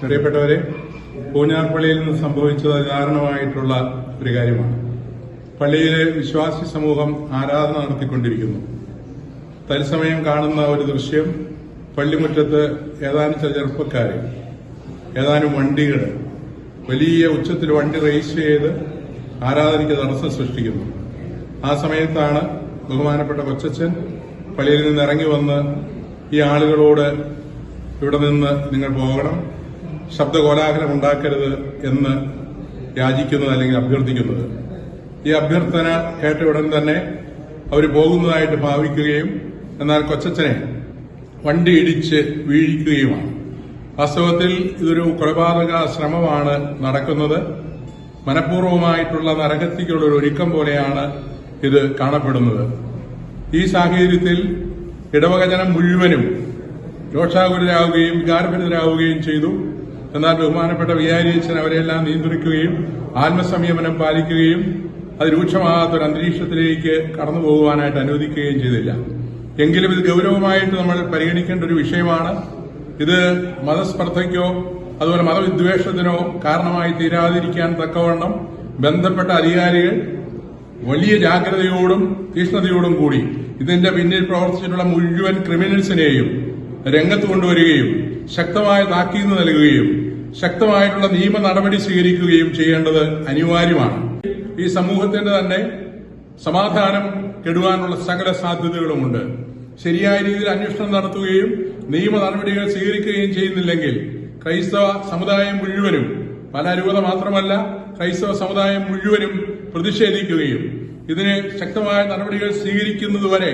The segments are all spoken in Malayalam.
പ്രിയപ്പെട്ടവരെ പൂഞ്ഞാർപ്പള്ളിയിൽ നിന്ന് സംഭവിച്ചത് കാരണമായിട്ടുള്ള ഒരു കാര്യമാണ്. പള്ളിയിലെ വിശ്വാസി സമൂഹം ആരാധന നടത്തിക്കൊണ്ടിരിക്കുന്നു. തത്സമയം കാണുന്ന ഒരു ദൃശ്യം പള്ളിമുറ്റത്ത് ഏതാനും ചില ചെറുപ്പക്കാർ ഏതാനും വണ്ടികൾ വലിയ ഉച്ചത്തിൽ വണ്ടി റേസ് ചെയ്ത് ആരാധനയ്ക്ക് തടസ്സം സൃഷ്ടിക്കുന്നു. ആ സമയത്താണ് ബഹുമാനപ്പെട്ട കൊച്ചച്ഛൻ പള്ളിയിൽ നിന്ന് ഇറങ്ങി വന്ന് ഈ ആളുകളോട് ഇവിടെ നിന്ന് നിങ്ങൾ പോകണം ശബ്ദകോലാഹലം ഉണ്ടാക്കരുത് എന്ന് യാചിക്കുന്നത് അല്ലെങ്കിൽ അഭ്യർത്ഥിക്കുന്നത്. ഈ അഭ്യർത്ഥന കേട്ട ഉടൻ തന്നെ അവർ പോകുന്നതായിട്ട് ഭാവിക്കുകയും എന്നാൽ കൊച്ചച്ഛനെ വണ്ടി ഇടിച്ച് വീഴിക്കുകയുമാണ്. വാസ്തവത്തിൽ ഇതൊരു കൊലപാതക ശ്രമമാണ് നടക്കുന്നത്. മനഃപൂർവമായിട്ടുള്ള നരകത്തിക്കുള്ള ഒരു ഒരുക്കം പോലെയാണ് ഇത് കാണപ്പെടുന്നത്. ഈ സാഹചര്യത്തിൽ ഇടവകജനം മുഴുവനും രോഷാകുലരാകുകയും വികാരഭരിതരാകുകയും ചെയ്തു. എന്നാൽ ബഹുമാനപ്പെട്ട വികാരിയച്ഛൻ അവരെല്ലാം നിയന്ത്രിക്കുകയും ആത്മസംയമനം പാലിക്കുകയും അത് രൂക്ഷമാകാത്ത ഒരു അന്തരീക്ഷത്തിലേക്ക് കടന്നു പോകുവാനായിട്ട് അനുവദിക്കുകയും ചെയ്തില്ല. എങ്കിലും ഇത് ഗൗരവമായിട്ട് നമ്മൾ പരിഗണിക്കേണ്ട ഒരു വിഷയമാണ്. ഇത് മതസ്പർദ്ധയ്ക്കോ അതുപോലെ മതവിദ്വേഷത്തിനോ കാരണമായി തീരാതിരിക്കാൻ തക്കവണ്ണം ബന്ധപ്പെട്ട അധികാരികൾ വലിയ ജാഗ്രതയോടും തീഷ്ണതയോടും കൂടി ഇതിന്റെ പിന്നിൽ പ്രവർത്തിച്ചിട്ടുള്ള മുഴുവൻ ക്രിമിനൽസിനെയും രംഗത്ത് കൊണ്ടുവരികയും ശക്തമായ താക്കീത് നൽകുകയും ശക്തമായിട്ടുള്ള നിയമ നടപടി സ്വീകരിക്കുകയും ചെയ്യേണ്ടത് അനിവാര്യമാണ്. ഈ സമൂഹത്തിന്റെ തന്നെ സമാധാനം കെടുവാനുള്ള സകല സാധ്യതകളുമുണ്ട്. ശരിയായ രീതിയിൽ അന്വേഷണം നടത്തുകയും നിയമ നടപടികൾ സ്വീകരിക്കുകയും ചെയ്യുന്നില്ലെങ്കിൽ ക്രൈസ്തവ സമുദായം മുഴുവനും പല രൂപത മാത്രമല്ല ക്രൈസ്തവ സമുദായം മുഴുവനും പ്രതിഷേധിക്കുകയും ഇതിന് ശക്തമായ നടപടികൾ സ്വീകരിക്കുന്നതുവരെ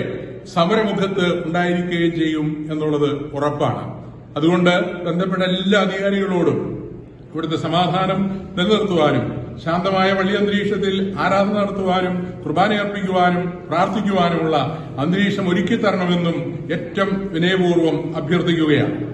സമരമുഖത്ത് ഉണ്ടായിരിക്കുകയും ചെയ്യും എന്നുള്ളത് ഉറപ്പാണ്. അതുകൊണ്ട് ബന്ധപ്പെട്ട എല്ലാ അധികാരികളോടും ഇവിടുത്തെ സമാധാനം നിലനിർത്തുവാനും ശാന്തമായ വലിയ അന്തരീക്ഷത്തിൽ ആരാധന നടത്തുവാനും കുർബാന അർപ്പിക്കുവാനും പ്രാർത്ഥിക്കുവാനുമുള്ള അന്തരീക്ഷം ഒരുക്കി തരണമെന്നും ഏറ്റവും വിനയപൂർവം അഭ്യർത്ഥിക്കുകയാണ്.